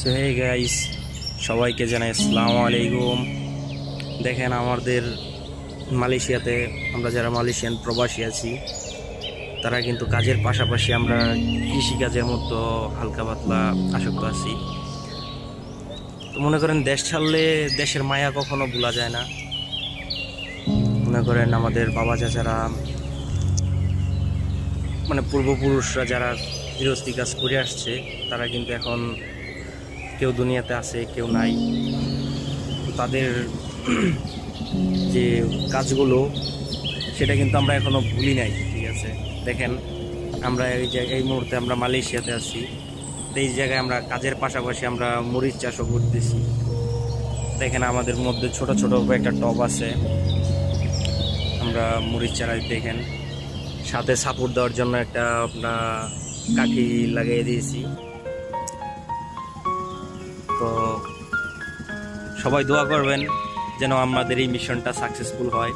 So hey guys সবাইকে জানাই আসসালামু আলাইকুম। দেখেন আমাদের মালয়েশিয়াতে আমরা যারা মালয়েশিয়ান প্রবাসী আছি, তারা কিন্তু কাজের পাশাপাশি আমরা কৃষিকাজের মতো হালকা পাতলা আসক্ত আছি। তো মনে করেন দেশ ছাড়লে দেশের মায়া কখনো ভোলা যায় না। মনে করেন আমাদের বাবা চাচারা মানে পূর্বপুরুষরা যারা গৃহস্থী কাজ করে আসছে, তারা কিন্তু এখন কেউ দুনিয়াতে আছে, কেউ নাই। তাদের যে কাজগুলো, সেটা কিন্তু আমরা এখনও ভুলি নাই, ঠিক আছে? দেখেন, আমরা এই জায়গায় এই মুহূর্তে আমরা মালয়েশিয়াতে আছি। এই জায়গায় আমরা কাজের পাশাপাশি আমরা মরিচ চাষও করতেছি। দেখেন, আমাদের মধ্যে ছোট ছোট একটা টব আছে। আমরা মরিচ চারা দেখেন। সাথে সাপোর্ট দেওয়ার জন্য একটা, আপনার, কাঠি লাগিয়ে দিয়েছি। তো সবাই দোয়া করবেন যেন আমাদের এই মিশনটা সাকসেসফুল হয়।